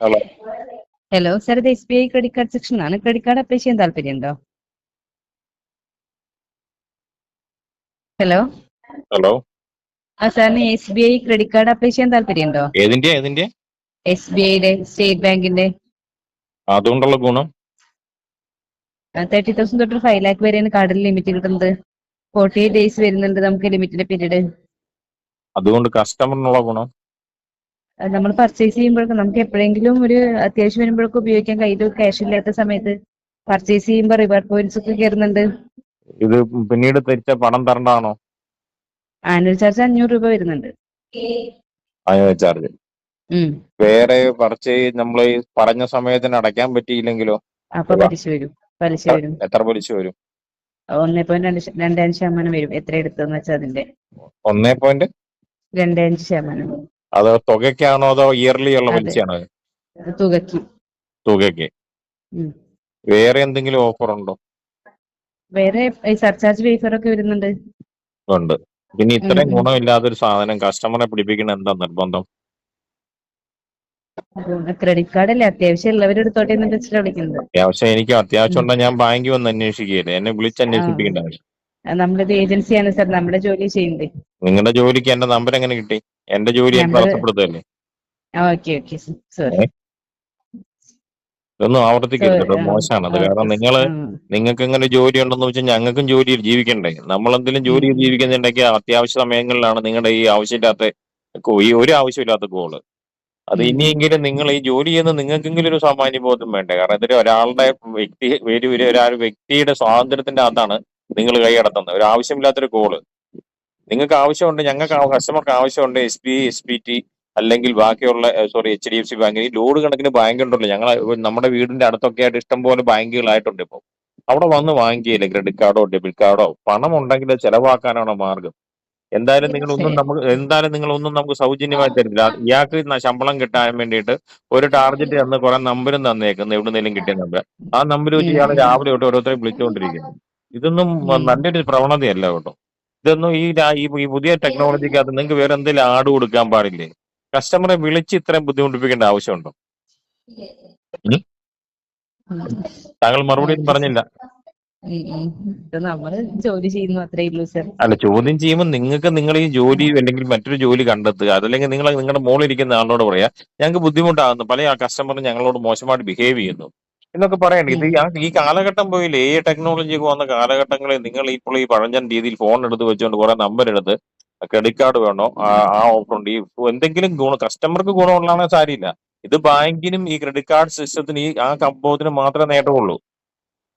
Hello hello sir ഇത് S B I credit card section ആണ്. Credit card apply ചെയ്യാൻ താല്പര്യമുണ്ടോ? ഹലോ ഹലോ ആ സാറിന് S B I credit card apply ചെയ്യാൻ താല്പര്യമുണ്ടോ? ഏതിന്റെ ഏതിന്റെ? എസ് ബി ഐയുടെ സ്റ്റേറ്റ് ബാങ്കിന്റെ അതുകൊണ്ടുള്ള ഗുണം. തേർട്ടി തൗസൻഡ് തൊട്ട് ഫൈവ് ലാക്ക് വരെയാണ് കാർഡിൽ ലിമിറ്റ് കിട്ടുന്നത്. ഫോർട്ടി എയ്റ്റ് ഡേയ്സ് വരുന്നുണ്ട് നമുക്ക് ലിമിറ്റിന്റെ പീരീഡ് അതുകൊണ്ട് കസ്റ്റമറിനുള്ള ഗുണം. നമ്മൾ പർച്ചേസ് ചെയ്യുമ്പോഴൊക്കെ നമുക്ക് എപ്പോഴെങ്കിലും ഒരു അത്യാവശ്യം വരുമ്പോഴൊക്കെ ഉപയോഗിക്കാൻ കയ്യിൽ ക്യാഷ് ഇല്ലാത്ത സമയത്ത് പർച്ചേസ് ചെയ്യുമ്പോൾ റിവാർഡ് പോയിന്റ്സ് ഒക്കെ കയറുന്നുണ്ട്. ഇത് പിന്നീട് തിരിച്ച പണം തരണ്ടാണോ ആനുവൽ ചാർജ് അഞ്ഞൂറ് രൂപ വരുന്നുണ്ട്. Annual charge. വേറെ പർച്ചേസ് നമ്മൾ പറഞ്ഞ സമയത്തിന് അടയ്ക്കാൻ പറ്റിയില്ലെങ്കിലോ? അപ്പൊ പലിശ വരും. പലിശ വരും. എത്ര പലിശ വരും? ഒന്നേ പോയിന്റ് രണ്ട് അഞ്ച് ശതമാനം വരും. എത്ര എടുത്തെന്ന് വെച്ചാൽ അതിന്റെ. ഒന്നേ പോയിന്റ് രണ്ടേ അഞ്ച് ശതമാനം. അത് തുകയ്ക്കാണോ അതോ ഇയർലി ഉള്ള. പലിശയാണോ? തുകയ്ക്ക്. തുകയ്ക്ക്. വേറെ എന്തെങ്കിലും ഓഫർ ഉണ്ടോ? വേറെ സർചാർജ് വേഫർ ഒക്കെ വരുന്നുണ്ട്. ഉണ്ട്. പിന്നെ ഇത്രയും. ഗുണമില്ലാത്തൊരു സാധനം കസ്റ്റമറെ പിടിപ്പിക്കണ എന്താ നിർബന്ധം? ക്രെഡിറ്റ് കാർഡ് അല്ലേ? അത്യാവശ്യം ഉള്ളവർ എടുത്തോട്ടെ എന്ന് വിളിക്കുന്നത്. അത്യാവശ്യം എനിക്ക് അത്യാവശ്യം ഉണ്ടെങ്കിൽ ഞാൻ ബാങ്കിൽ വന്ന് അന്വേഷിക്കുകയല്ലേ എന്നെ വിളിച്ച് അന്വേഷിപ്പിക്കേണ്ട ആവശ്യം. നമ്മളിത് ഏജൻസിയാണ് സാർ. നമ്മുടെ ജോലി ചെയ്യുന്നത്. നിങ്ങളുടെ ജോലിക്ക് എന്റെ നമ്പർ എങ്ങനെ കിട്ടി? എന്റെ ജോലി തടസ്സപ്പെടുത്തല്ലേ ഇതൊന്നും ആവർത്തിക്കരുത് കേട്ടോ. മോശമാണ്. അത് കാരണം നിങ്ങൾ നിങ്ങൾക്ക് എങ്ങനെ ജോലി ഉണ്ടെന്ന് വെച്ചാൽ ഞങ്ങൾക്കും ജോലി ജീവിക്കണ്ടേ? നമ്മളെന്തെങ്കിലും ജോലി. ജീവിക്കുന്നുണ്ടെങ്കിൽ അത്യാവശ്യ സമയങ്ങളിലാണ് നിങ്ങളുടെ ഈ ആവശ്യമില്ലാത്ത ഈ ഒരു ആവശ്യമില്ലാത്ത കോൾ. അത് ഇനിയെങ്കിലും നിങ്ങൾ ഈ ജോലി ചെയ്യുന്ന നിങ്ങൾക്കെങ്കിലും ഒരു സാമാന്യ ബോധം വേണ്ടേ? കാരണം ഇതൊരു ഒരാളുടെ വ്യക്തി ഒരു ഒരു ഒരാൾ വ്യക്തിയുടെ സ്വാതന്ത്ര്യത്തിന്റെ അകത്താണ് നിങ്ങൾ കൈയടത്തുന്നത് ഒരു ആവശ്യമില്ലാത്തൊരു കോൾ. നിങ്ങൾക്ക് ആവശ്യമുണ്ട് ഞങ്ങൾക്ക് കസ്റ്റമർക്ക് ആവശ്യമുണ്ട് S B S B T അല്ലെങ്കിൽ ബാക്കിയുള്ള sorry H D F C bank ഈ ലോഡ് കണക്കിന് ബാങ്ക് ഉണ്ടല്ലോ ഞങ്ങൾ നമ്മുടെ വീടിന്റെ അടുത്തൊക്കെ ആയിട്ട് ഇഷ്ടംപോലെ ബാങ്കുകളായിട്ടുണ്ട് ഇപ്പോൾ അവിടെ വന്ന് വാങ്ങിക്കുകയില്ലേ? ക്രെഡിറ്റ് കാർഡോ ഡെബിറ്റ് കാർഡോ പണം ഉണ്ടെങ്കിൽ ചെലവാക്കാനാണ് മാർഗം. എന്തായാലും നിങ്ങൾ ഒന്നും നമുക്ക് എന്തായാലും നിങ്ങൾ ഒന്നും നമുക്ക് സൗജന്യമായി തരില്ല. ഇയാൾക്ക് ശമ്പളം കിട്ടാൻ വേണ്ടിയിട്ട് ഒരു ടാർഗറ്റ് തന്ന് കുറെ നമ്പരും തന്നേക്കുന്നു. എവിടുന്നേലും കിട്ടിയ നമ്പർ ആ നമ്പർ വെച്ച് ഇയാൾ രാവിലെ തൊട്ട് ഓരോരുത്തരെ വിളിച്ചുകൊണ്ടിരിക്കുന്നു ഇതൊന്നും. നല്ലൊരു പ്രവണതയല്ല കേട്ടോ. ഇതൊന്നും ഈ ഈ പുതിയ ടെക്നോളജിക്ക് അത് നിങ്ങൾക്ക് വേറെ എന്തെങ്കിലും ആട് കൊടുക്കാൻ പാടില്ലേ? കസ്റ്റമറെ വിളിച്ച് ഇത്രയും ബുദ്ധിമുട്ടിപ്പിക്കേണ്ട ആവശ്യമുണ്ടോ? താങ്കൾ മറുപടി പറഞ്ഞില്ല. അല്ല ചോദ്യം ചെയ്യുമ്പോൾ നിങ്ങൾക്ക് നിങ്ങൾ ഈ ജോലി അല്ലെങ്കിൽ മറ്റൊരു ജോലി കണ്ടെത്തുക. അതല്ലെങ്കിൽ നിങ്ങൾ നിങ്ങളുടെ മോളിൽ ഇരിക്കുന്ന ആളോട് പറയാ ഞങ്ങൾക്ക് ബുദ്ധിമുട്ടാകുന്നു പല കസ്റ്റമർ ഞങ്ങളോട് മോശമായിട്ട് ബിഹേവ് ചെയ്യുന്നു. എന്നൊക്കെ പറയണ്ട. ഇത് ഈ- കാലഘട്ടം പോയി ഏ ടെക്നോളജി ഒക്കെ വന്ന കാലഘട്ടങ്ങളിൽ നിങ്ങൾ ഇപ്പോൾ ഈ പഴഞ്ചൻ രീതിയിൽ ഫോൺ എടുത്ത് വെച്ചുകൊണ്ട് കുറെ നമ്പർ എടുത്ത് ക്രെഡിറ്റ് കാർഡ് വേണോ? ആ ഓഫർ ഉണ്ട്. ഈ എന്തെങ്കിലും ഗുണം കസ്റ്റമർക്ക് ഗുണമുള്ളതാണെ സാരിയില്ല. ഇത് ബാങ്കിനും ഈ ക്രെഡിറ്റ് കാർഡ് സിസ്റ്റത്തിന് ഈ ആ സംഭവത്തിന് മാത്രമേ നേട്ടമുള്ളൂ.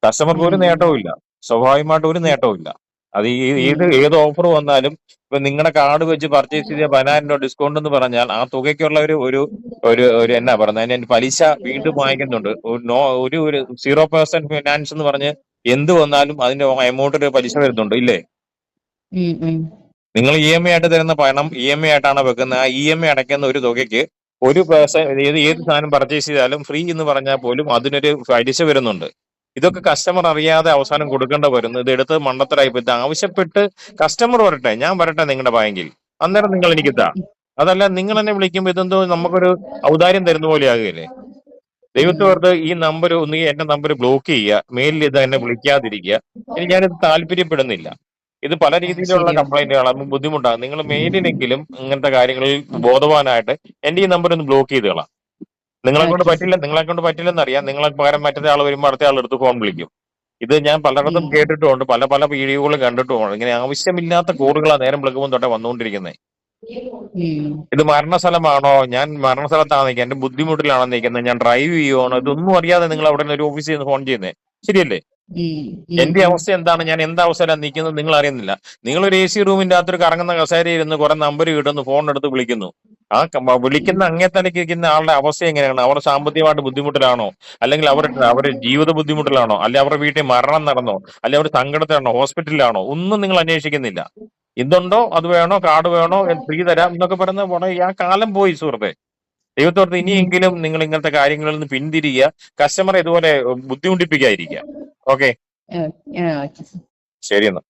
കസ്റ്റമർക്ക് ഒരു. നേട്ടവും ഇല്ല സ്വാഭാവികമായിട്ട് ഒരു നേട്ടവും ഇല്ല അത് ഈ ഏത് ഏത് ഓഫർ വന്നാലും ഇപ്പൊ നിങ്ങളുടെ കാർഡ് വെച്ച് പർച്ചേസ് ചെയ്ത പതിനായിരം രൂപ ഡിസ്കൗണ്ട് എന്ന് പറഞ്ഞാൽ ആ തുകയ്ക്കുള്ള ഒരു ഒരു ഒരു ഒരു എന്നാ പറഞ്ഞത് അതിന്റെ പലിശ വീണ്ടും വാങ്ങിക്കുന്നുണ്ട്. ഒരു നോ ഒരു ഒരു സീറോ പെർസെന്റ് ഫിനാൻസ് എന്ന് പറഞ്ഞ് എന്ത് വന്നാലും അതിന്റെ ഒരു പലിശ വരുന്നുണ്ട് ഇല്ലേ. നിങ്ങൾ ഇ എം ഐ ആയിട്ട് തരുന്ന പണം ഇ എം ഐ ആയിട്ടാണ് വെക്കുന്നത്. ആ ഇ എം ഐ അടയ്ക്കുന്ന ഒരു തുകയ്ക്ക് ഒരു പേഴ്സൺ ഏത് ഏത് സാധനം പർച്ചേസ് ചെയ്താലും ഫ്രീ എന്ന് പറഞ്ഞാൽ പോലും അതിനൊരു പലിശ വരുന്നുണ്ട്. ഇതൊക്കെ കസ്റ്റമർ അറിയാതെ അവസാനം കൊടുക്കേണ്ട വരുന്നു. ഇത് എടുത്ത് മണ്ടത്തരായി പോയി. ഇത് ആവശ്യപ്പെട്ട് കസ്റ്റമർ വരട്ടെ. ഞാൻ വരട്ടെ നിങ്ങളുടെ ബാങ്കിൽ. അന്നേരം നിങ്ങൾ എനിക്ക് താ അതല്ല നിങ്ങൾ എന്നെ വിളിക്കുമ്പോൾ ഇതെന്തോ നമുക്കൊരു ഔദാര്യം തരുന്ന പോലെ ആകുകയല്ലേ ദൈവത്തോർത്ത് ഈ നമ്പർ ഒന്ന് എന്റെ നമ്പർ ബ്ലോക്ക് ചെയ്യുക മെയിലിൽ ഇത് എന്നെ വിളിക്കാതിരിക്കുക. ഇനി ഞാനിത് താല്പര്യപ്പെടുന്നില്ല. ഇത് പല രീതിയിലുള്ള കംപ്ലൈന്റുകളും കംപ്ലൈന്റുകളാണ് ബുദ്ധിമുട്ടാണ്. നിങ്ങൾ മെയിലിനെങ്കിലും ഇങ്ങനത്തെ കാര്യങ്ങളിൽ ബോധവാനായിട്ട് എന്റെ ഈ നമ്പർ ഒന്ന് ബ്ലോക്ക് ചെയ്ത് കളാം. നിങ്ങളെ കൊണ്ട് പറ്റില്ല നിങ്ങളെ കൊണ്ട് പറ്റില്ലെന്ന് അറിയാം നിങ്ങളെ പകരം മറ്റേ ആൾ വരുമ്പോൾ അടുത്ത ആളെടുത്ത് എടുത്ത് ഫോൺ വിളിക്കും. ഇത് ഞാൻ പലയിടത്തും. കേട്ടിട്ടുമുണ്ട് പല പല വീഡിയോകളും കണ്ടിട്ടുമുണ്ട്. ഇങ്ങനെ ആവശ്യമില്ലാത്ത കോറുകളാണ് നേരം വിളിക്കുമ്പോൾ തൊട്ടേ വന്നുകൊണ്ടിരിക്കുന്നത്. ഇത് മരണസ്ഥലമാണോ? ഞാൻ മരണസ്ഥലത്താണ് നിൽക്കുന്നത് എന്റെ ബുദ്ധിമുട്ടിലാണോ നിൽക്കുന്നത് ഞാൻ ഡ്രൈവ് ചെയ്യുവാണോ. ഇതൊന്നും അറിയാതെ നിങ്ങൾ അവിടെ ഒരു ഓഫീസിൽ നിന്ന് ഫോൺ ചെയ്യുന്നത് ശരിയല്ലേ. എന്റെ അവസ്ഥ എന്താണ്? ഞാൻ എന്താ അവസ്ഥയിലാണ് നിൽക്കുന്നത് നിങ്ങൾ അറിയുന്നില്ല. നിങ്ങൾ ഒരു എ സി റൂമിന്റെ അകത്തൊരു കറങ്ങുന്ന കസേരയിൽ ഇരുന്ന് കുറെ നമ്പർ കിട്ടുന്നു ഫോൺ എടുത്ത് വിളിക്കുന്നു. ആ വിളിക്കുന്ന അങ്ങേ അങ്ങേത്തലയ്ക്ക് ഇരിക്കുന്ന ആളുടെ അവസ്ഥ എങ്ങനെയാണ്? അവർ സാമ്പത്തികമായിട്ട് ബുദ്ധിമുട്ടിലാണോ? അല്ലെങ്കിൽ അവർ അവരുടെ ജീവിത ബുദ്ധിമുട്ടിലാണോ? അല്ലെങ്കിൽ അവരുടെ വീട്ടിൽ മരണം നടന്നോ? അല്ലെങ്കിൽ അവർ സങ്കടത്തിലാണോ? ഹോസ്പിറ്റലിലാണോ? ഒന്നും നിങ്ങൾ അന്വേഷിക്കുന്നില്ല. ഇതുണ്ടോ? അത് വേണോ? കാർഡ് വേണോ? ഫ്രീ തരാം എന്നൊക്കെ പറയുന്ന പോണേ ആ കാലം പോയി സുഹൃത്തെ. ദൈവത്തോടത്ത് ഇനിയെങ്കിലും നിങ്ങൾ ഇങ്ങനത്തെ കാര്യങ്ങളിൽ നിന്ന് പിന്തിരിയുക. കസ്റ്റമർ ഇതുപോലെ ബുദ്ധിമുട്ടിപ്പിക്കാതിരിക്കുക. ഓക്കെ? ശരി എന്നാ.